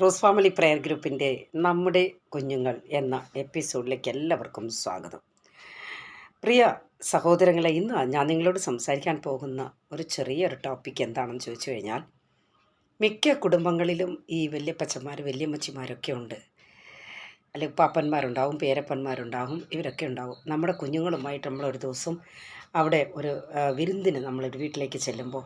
Rose family prayer ഗ്രൂപ്പിന്റെ നമ്മുടെ കുഞ്ഞുങ്ങൾ എന്ന എപ്പിസോഡിലേക്ക് എല്ലാവർക്കും സ്വാഗതം. പ്രിയ സഹോദരങ്ങളെ ഇന്ന് ഞാൻ നിങ്ങളോട് സംസാരിക്കാൻ പോകുന്ന ഒരു ചെറിയൊരു ടോപ്പിക് എന്താണെന്ന് ചോദിച്ചു കഴിഞ്ഞാൽ മിക്ക കുടുംബങ്ങളിലും ഈ വല്യപ്പച്ചന്മാർ വല്യമ്മച്ചിമാരൊക്കെ ഉണ്ട്. അല്ലെങ്കിൽ പാപ്പന്മാരുണ്ടാവും പേരപ്പന്മാരുണ്ടാവും ഇവരൊക്കെ ഉണ്ടാവും. നമ്മുടെ കുഞ്ഞുങ്ങളുമായിട്ട് നമ്മളൊരു ദിവസം അവിടെ ഒരു വിരുന്നിന് നമ്മളൊരു വീട്ടിലേക്ക് ചെല്ലുമ്പോൾ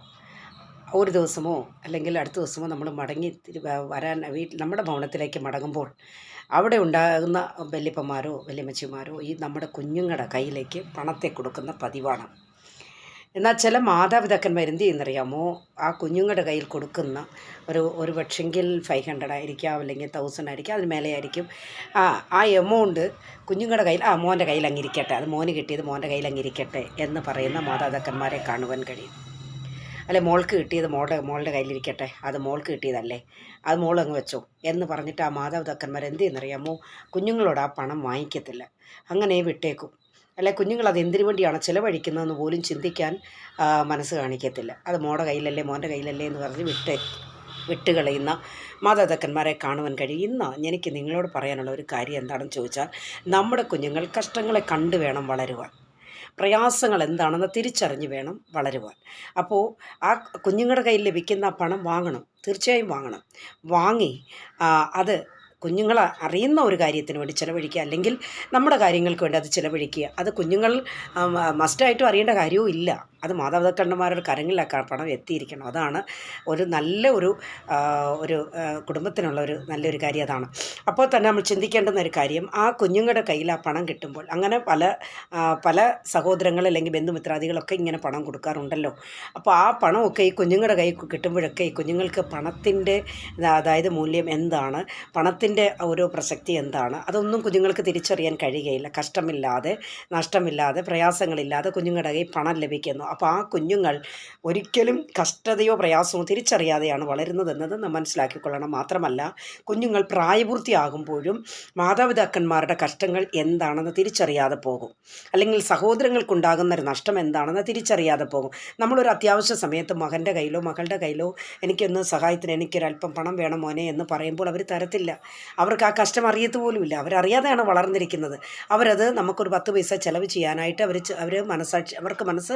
ഒരു ദിവസമോ അല്ലെങ്കിൽ അടുത്ത ദിവസമോ നമ്മൾ മടങ്ങി വരാൻ വീട്ടിൽ നമ്മുടെ ഭവനത്തിലേക്ക് മടങ്ങുമ്പോൾ അവിടെ ഉണ്ടാകുന്ന വല്യപ്പന്മാരോ വല്യമ്മച്ചിമാരോ ഈ നമ്മുടെ കുഞ്ഞുങ്ങളുടെ കയ്യിലേക്ക് പണത്തെ കൊടുക്കുന്ന പതിവാണ്. എന്നാൽ ചില മാതാപിതാക്കന്മാർ എന്ത് ചെയ്യുന്നറിയാമോ? ആ കുഞ്ഞുങ്ങളുടെ കയ്യിൽ കൊടുക്കുന്ന ഒരു ഒരു പക്ഷെങ്കിൽ ഫൈവ് ഹൺഡ്രഡ് ആയിരിക്കാം അല്ലെങ്കിൽ തൗസൻഡ് ആയിരിക്കാം അതിന് മേലെ ആയിരിക്കും. ആ ആ എമൗണ്ട് കുഞ്ഞുങ്ങളുടെ കയ്യിൽ ആ മോന്റെ കയ്യിൽ അങ്ങിരിക്കട്ടെ അത് മോന് കിട്ടിയത് മോന്റെ കയ്യിൽ അങ്ങിരിക്കട്ടെ എന്ന് പറയുന്ന മാതാപിതാക്കന്മാരെ കാണുവാൻ കഴിയും. അല്ലെ മോൾക്ക് കിട്ടിയത് മോളുടെ മോളുടെ കയ്യിലിരിക്കട്ടെ. അത് മോൾക്ക് കിട്ടിയതല്ലേ. അത് മോൾ അങ്ങ് വെച്ചോ എന്ന് പറഞ്ഞിട്ട് ആ മാതാപിതാക്കന്മാർ എന്ത് ചെയ്യുന്നറിയാമോ? കുഞ്ഞുങ്ങളോട് ആ പണം വാങ്ങിക്കത്തില്ല. അങ്ങനെ വിട്ടേക്കും. അല്ലെ കുഞ്ഞുങ്ങൾ അത് എന്തിനു വേണ്ടിയാണ് ചിലവഴിക്കുന്നതെന്ന് പോലും ചിന്തിക്കാൻ മനസ്സ് കാണിക്കത്തില്ല. അത് മോടെ കയ്യിലല്ലേ മോന്റെ കയ്യിലല്ലേ എന്ന് പറഞ്ഞ് വിട്ട് വിട്ടുകളയുന്ന മാതാപിതാക്കന്മാരെ കാണുവാൻ കഴിയും. ഇന്ന് എനിക്ക് നിങ്ങളോട് പറയാനുള്ള ഒരു കാര്യം എന്താണെന്ന് ചോദിച്ചാൽ നമ്മുടെ കുഞ്ഞുങ്ങൾ കഷ്ടങ്ങളെ കണ്ടു വേണം വളരുവാൻ. പ്രയാസങ്ങൾ എന്താണെന്ന് തിരിച്ചറിഞ്ഞ് വേണം വളരുവാൻ. അപ്പോൾ ആ കുഞ്ഞുങ്ങളുടെ കയ്യിൽ ലഭിക്കുന്ന പണം വാങ്ങണം. തീർച്ചയായും വാങ്ങണം. വാങ്ങി അത് കുഞ്ഞുങ്ങൾ അറിയുന്ന ഒരു കാര്യത്തിന് വേണ്ടി ചിലവഴിക്കുക. അല്ലെങ്കിൽ നമ്മുടെ കാര്യങ്ങൾക്ക് വേണ്ടി അത് ചിലവഴിക്കുക. അത് കുഞ്ഞുങ്ങൾ മസ്റ്റായിട്ടും അറിയേണ്ട കാര്യവും ഇല്ല. അത് മാതാപിതാക്കന്മാരുടെ കരങ്ങളിലൊക്കെ ആ പണം എത്തിയിരിക്കണം. അതാണ് ഒരു നല്ല ഒരു ഒരു കുടുംബത്തിനുള്ള ഒരു നല്ലൊരു കാര്യം അതാണ്. അപ്പോൾ തന്നെ നമ്മൾ ചിന്തിക്കേണ്ടുന്ന ഒരു കാര്യം ആ കുഞ്ഞുങ്ങളുടെ കയ്യിൽ ആ പണം കിട്ടുമ്പോൾ അങ്ങനെ പല പല സഹോദരങ്ങൾ അല്ലെങ്കിൽ ബന്ധുമിത്രാദികളൊക്കെ ഇങ്ങനെ പണം കൊടുക്കാറുണ്ടല്ലോ. അപ്പോൾ ആ പണമൊക്കെ ഈ കുഞ്ഞുങ്ങളുടെ കൈ കിട്ടുമ്പോഴൊക്കെ ഈ കുഞ്ഞുങ്ങൾക്ക് പണത്തിന്റെ അതായത് മൂല്യം എന്താണ്? പണത്തിന്റെ ഓരോ പ്രസക്തി എന്താണ്? അതൊന്നും കുഞ്ഞുങ്ങൾക്ക് തിരിച്ചറിയാൻ കഴിയുകയില്ല. കഷ്ടമില്ലാതെ നഷ്ടമില്ലാതെ പ്രയാസങ്ങളില്ലാതെ കുഞ്ഞുങ്ങളുടെ കൈ പണം ലഭിക്കുന്നു. അപ്പോൾ ആ കുഞ്ഞുങ്ങൾ ഒരിക്കലും കഷ്ടതയോ പ്രയാസമോ തിരിച്ചറിയാതെയാണ് വളരുന്നതെന്നത് നാം മനസ്സിലാക്കിക്കൊള്ളണം. മാത്രമല്ല കുഞ്ഞുങ്ങൾ പ്രായപൂർത്തിയാകുമ്പോഴും മാതാപിതാക്കന്മാരുടെ കഷ്ടങ്ങൾ എന്താണെന്ന് തിരിച്ചറിയാതെ പോകും. അല്ലെങ്കിൽ സഹോദരങ്ങൾക്കുണ്ടാകുന്ന ഒരു നഷ്ടം എന്താണെന്ന് തിരിച്ചറിയാതെ പോകും. നമ്മളൊരു അത്യാവശ്യ സമയത്ത് മകന്റെ കയ്യിലോ മകളുടെ കയ്യിലോ എനിക്കൊന്ന് സഹായത്തിന് എനിക്കൊരല്പം പണം വേണം മോനെ എന്ന് പറയുമ്പോൾ അവർ തരത്തില്ല. അവർക്ക് ആ കഷ്ടം അറിയത്ത് പോലുമില്ല. അവരറിയാതെയാണ് വളർന്നിരിക്കുന്നത്. അവരത് നമുക്കൊരു പത്ത് പൈസ ചിലവ് ചെയ്യാനായിട്ട് അവർ അവർ മനസ്സാക്ഷി അവർക്ക് മനസ്സ്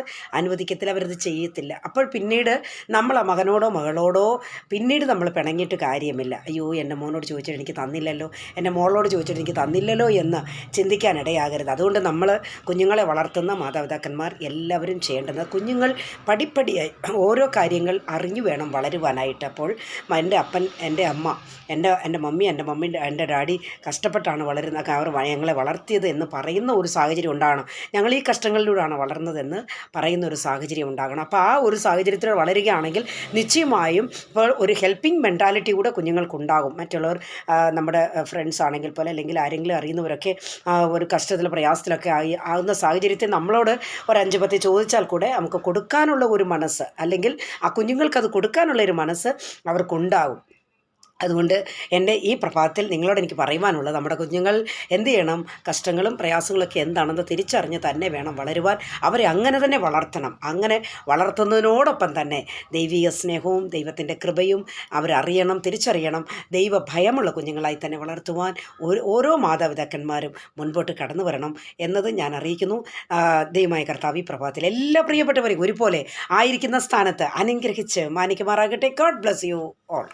അനുവദിക്കത്തില്ല അവരത് ചെയ്യത്തില്ല. അപ്പോൾ പിന്നീട് നമ്മൾ ആ മകനോടോ മകളോടോ പിന്നീട് നമ്മൾ പിണങ്ങിയിട്ട് കാര്യമില്ല. അയ്യോ എന്റെ മോനോട് ചോദിച്ചിട്ട് എനിക്ക് തന്നില്ലല്ലോ എന്റെ മോളോട് ചോദിച്ചിട്ട് എനിക്ക് തന്നില്ലല്ലോ എന്ന് ചിന്തിക്കാനിടയാകരുത്. അതുകൊണ്ട് നമ്മൾ കുഞ്ഞുങ്ങളെ വളർത്തുന്ന മാതാപിതാക്കന്മാർ എല്ലാവരും ചെയ്യേണ്ടത് കുഞ്ഞുങ്ങൾ പടിപ്പടിയായി ഓരോ കാര്യങ്ങൾ അറിഞ്ഞു വേണം വളരുവാനായിട്ട്. അപ്പോൾ എന്റെ അപ്പൻ എന്റെ അമ്മ എന്റെ എന്റെ മമ്മി എന്റെ മമ്മീന്റെ എന്റെ ഡാഡി കഷ്ടപ്പെട്ടാണ് വളരുന്ന അവർ ഞങ്ങളെ വളർത്തിയത് എന്ന് പറയുന്ന ഒരു സാഹചര്യം ഉണ്ടാകണം ഞങ്ങൾ ഈ കഷ്ടങ്ങളിലൂടെയാണ് വളർന്നതെന്ന് പറയുന്ന ഒരു സാഹചര്യം ഉണ്ടാകണം. അപ്പോൾ ആ ഒരു സാഹചര്യത്തിൽ വളരുകയാണെങ്കിൽ നിശ്ചയമായും ഇപ്പോൾ ഒരു ഹെൽപ്പിംഗ് മെന്റാലിറ്റി കൂടെ കുഞ്ഞുങ്ങൾക്കുണ്ടാകും. മറ്റുള്ളവർ നമ്മുടെ ഫ്രണ്ട്സ് ആണെങ്കിൽ പോലെ അല്ലെങ്കിൽ ആരെങ്കിലും അറിയുന്നവരൊക്കെ ഒരു കഷ്ടത്തിൽ പ്രയാസത്തിലൊക്കെ ആയി ആകുന്ന സാഹചര്യത്തിൽ നമ്മളോട് ഒരു അഞ്ച് പത്തി ചോദിച്ചാൽ കൂടെ നമുക്ക് കൊടുക്കാനുള്ള ഒരു മനസ്സ് അല്ലെങ്കിൽ ആ കുഞ്ഞുങ്ങൾക്ക് അത് കൊടുക്കാനുള്ള ഒരു മനസ്സ് അവർക്കുണ്ടാകും. അതുകൊണ്ട് എന്റെ ഈ പ്രഭാതത്തിൽ നിങ്ങളോട് എനിക്ക് പറയുവാനുള്ളത് നമ്മുടെ കുഞ്ഞുങ്ങൾ എന്ത് ചെയ്യണം? കഷ്ടങ്ങളും പ്രയാസങ്ങളൊക്കെ എന്താണെന്ന് തിരിച്ചറിഞ്ഞ് തന്നെ വേണം വളരുവാൻ. അവരെ അങ്ങനെ തന്നെ വളർത്തണം. അങ്ങനെ വളർത്തുന്നതിനോടൊപ്പം തന്നെ ദൈവീയ സ്നേഹവും ദൈവത്തിന്റെ കൃപയും അവരറിയണം തിരിച്ചറിയണം. ദൈവ ഭയമുള്ള കുഞ്ഞുങ്ങളായി തന്നെ വളർത്തുവാൻ ഓരോ മാതാപിതാക്കന്മാരും മുൻപോട്ട് കടന്നു വരണം എന്നത് ഞാൻ അറിയിക്കുന്നു. ദൈവമായ കർത്താവ് ഈ പ്രഭാതത്തിൽ എല്ലാ പ്രിയപ്പെട്ടവരെയും ഒരുപോലെ ആയിരിക്കുന്ന സ്ഥാനത്ത് അനുഗ്രഹിച്ച് മാനിക്കുമാറാകട്ടെ. God bless you all